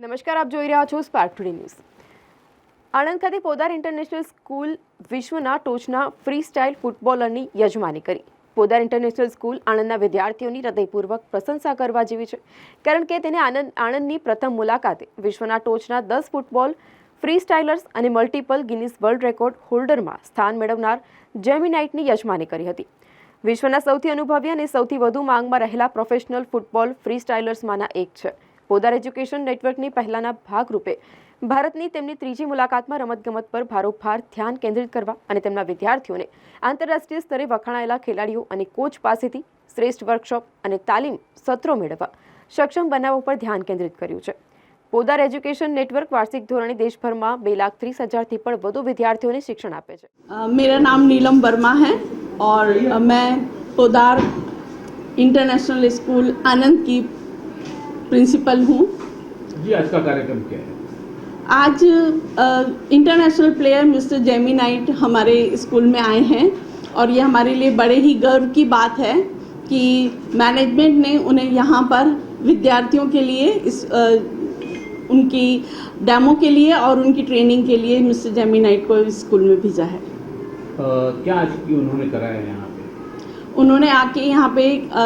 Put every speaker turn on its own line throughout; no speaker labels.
નમસ્કાર, આપ જોઈ રહ્યા છો સ્પાર્ક ટુડે ન્યૂઝ આણંદ ખાતે પોદાર ઇન્ટરનેશનલ સ્કૂલ વિશ્વના ટોચના ફ્રી સ્ટાઇલ ફૂટબોલરની યજમાની કરી. પોદાર ઇન્ટરનેશનલ સ્કૂલ આણંદના વિદ્યાર્થીઓની હૃદયપૂર્વક પ્રશંસા કરવા જેવી છે. કારણ કે તેને આનંદ, આણંદની પ્રથમ મુલાકાતે વિશ્વના ટોચના દસ ફૂટબોલ ફ્રી સ્ટાઇલર્સ અને મલ્ટિપલ ગિનિસ વર્લ્ડ રેકોર્ડ હોલ્ડરમાં સ્થાન મેળવનાર જેમિનાઇટની યજમાની કરી હતી. વિશ્વના સૌથી અનુભવી અને સૌથી વધુ માંગમાં રહેલા પ્રોફેશનલ ફૂટબોલ ફ્રી સ્ટાઇલર્સમાંના એક છે. પોદાર એજ્યુકેશન નેટવર્કની પહેલાના ભાગરૂપે ભારતની તેમની ત્રીજી મુલાકાતમાં રમતગમત પર ભારોભાર ધ્યાન કેન્દ્રિત કરવા અને તેમના વિદ્યાર્થીઓને આંતરરાષ્ટ્રીય સ્તરે વખાણાયેલા ખેલાડીઓ અને કોચ પાસેથી શ્રેષ્ઠ વર્કશોપ અને તાલીમ સત્રો મેળવવા સક્ષમ બનાવવા પર ધ્યાન કેન્દ્રિત કર્યું છે પોદાર એજ્યુકેશન નેટવર્ક વાર્ષિક ધોરણે દેશભરમાં બે લાખ ત્રીસ હજારથી પણ વધુ વિદ્યાર્થીઓને શિક્ષણ આપે છે
अ, मेरा नाम नीलम वर्मा है और अ, मैं पोदार इंटरनेशनल स्कूल आनंद की प्रिंसिपल हूँ।
जी आज का कार्यक्रम क्या है?
आज international player mister Jamie Knight हमारे स्कूल में आए हैं और ये हमारे लिए बड़े ही गर्व की बात है कि मैनेजमेंट ने उन्हें यहाँ पर विद्यार्थियों के लिए इस अ, उनकी डेमो के लिए और उनकी ट्रेनिंग के लिए मिस्टर जेमी नाइट को स्कूल में भेजा है।
अ, क्या आज की उन्होंने कराया यहाँ पे?
उन्होंने आके यहाँ पे अ,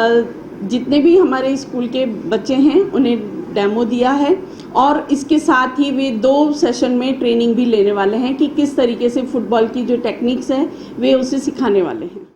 जितने भी हमारे स्कूल के बच्चे हैं, उन्हें डेमो दिया है और इसके साथ ही वे दो सेशन में ट्रेनिंग भी लेने वाले हैं कि किस तरीके से फुटबॉल की जो टेक्निक्स हैं, वे उसे सिखाने वाले हैं।